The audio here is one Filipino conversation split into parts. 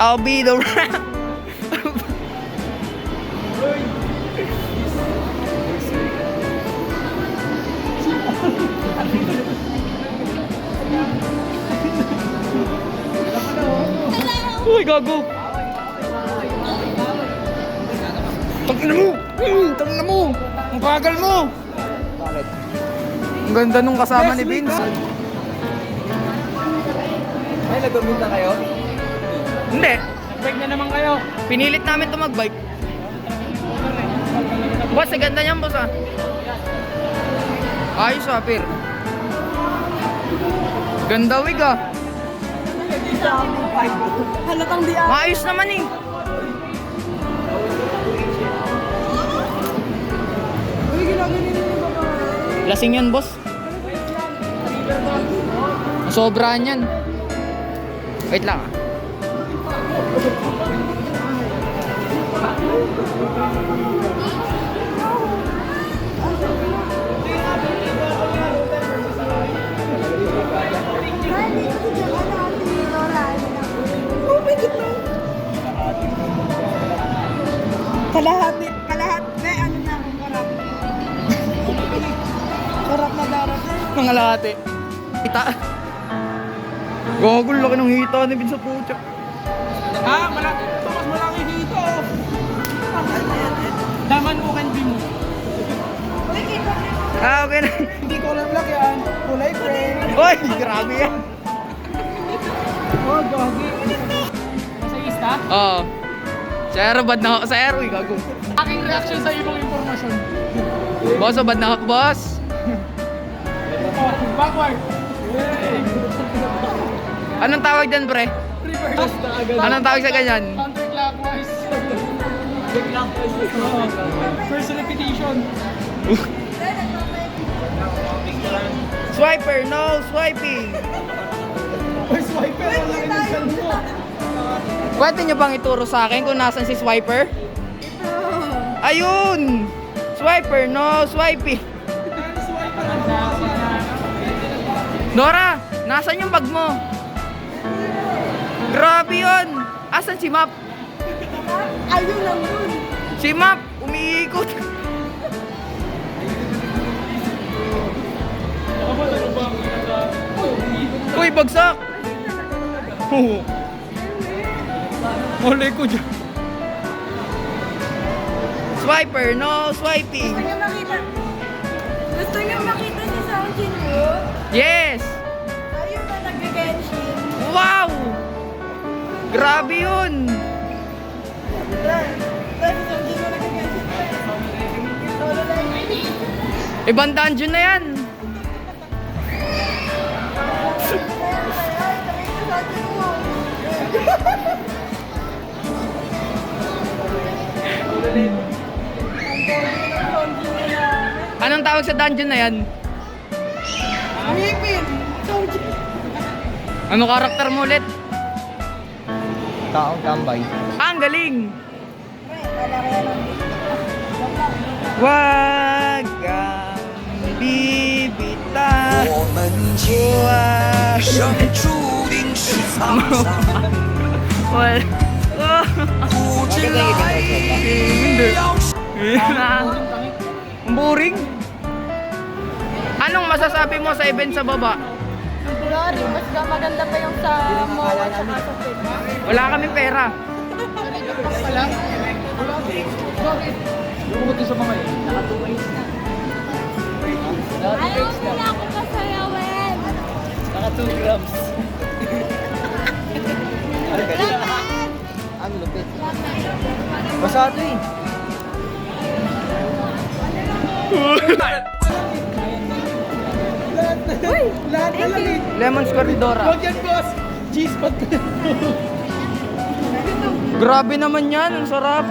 I'll be the rap. Uy, gago. Tangina mo! Mm, Tangina mo! Ang bagal mo! Ang ganda nung kasama ni Vince. Ay, nagumita kayo? Hindi. Bike na naman kayo. Pinilit namin to magbike. Boss, ang ganda niyan, boss ah. Ayos ah, Pir. Ganda wig ah. Halatang di ako. Maayos naman eh. Lasing yan, boss. Sobraan yan. Wait lang ah. Kalahati, kalahati, be, ano na karap. karap na darating. Mga lahati. Kita. Gogol, laki ng hita ni Vince pucha. Ha? Malaki. Ito, mas malaki dito. Daman mo kan mo. Ah, okay na. Hindi ko lang black yan. Kulay friend. Uy, grabe yan. Oh, gagi. Sa ista? Oo. Sa aero, bad na ako. Sa aero, eh, gago. Aking reaction sa ibang impormasyon. Boss, oh, bad na ako. Boss. Oh, backward. Anong tawag dyan, pre? Na agad. Anong tawag sa ganyan? Counterclockwise. First repetition. Swiper, no swiping. Or swiper ang laki ng chan mo. Pwede nyo bang ituro sa akin kung nasan si Swiper? Ayun! Swiper, no swiping. Ang. Nora, nasan yung bag mo? Grabe yun! Asan si Map? Ayun lang yun. Si Map, umiikot. Uy, bagsak! Oo. Mali ko dyan. Swiper, no swiping. Gusto niyo makita? Gusto niyo makita si? Yes! Grabe yun! Ibang dungeon na yan! Anong tawag sa dungeon na yan? Ano karakter mo ulit? taong tambay. Ah, ang galing! Wag kang bibita Wag Well Ang boring Anong masasabi mo sa event sa baba? Glory, mas maganda pa yung sa mall at saka sa film. Wala kaming pera. Pala? Bakit? Lumukot din sa mga yun. Ayaw nila ako pasayawin. Naka 2 grams. Ang lupit. Basado eh. Uy! Lahat na lang eh. Lemon Scorridora. Huwag yan boss. G-spot ko yan. Grabe naman yan. Ang sarap.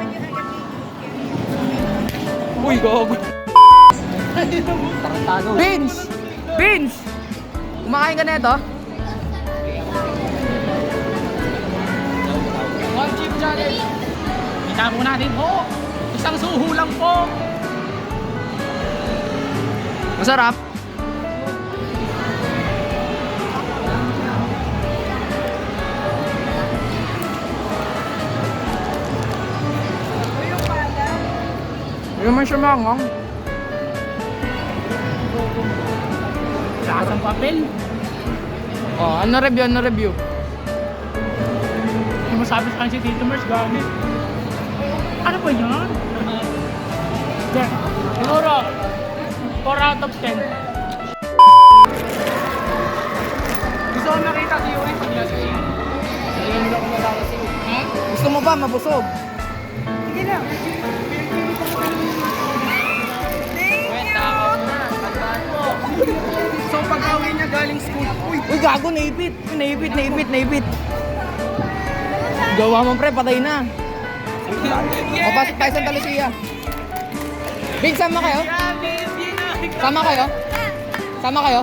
Uy, gago. Tarantado. Vince! Vince! Kumakain ka na ito? One chip challenge. Kita mo natin po. Isang suho lang po. Masarap? Yung man siya mangong. Lakas ang papel. Oh, ano review, ano review? Yung masabi sa si Tito Mers, gamit. Ano ba yan? Yeah. Siguro, 4 out of 10. Gusto ko nakita si Yuri pag lasing. Hindi mo na ako nalalasing. Ha? Gusto mo ba mabusog? Sige na. Niya galing school, uy, uy gago, naipit, naipit, naipit, naipit. Gawa mo pre, patay na. O pasok tayo sa Lucia. Big, sama kayo? Sama kayo? Sama kayo?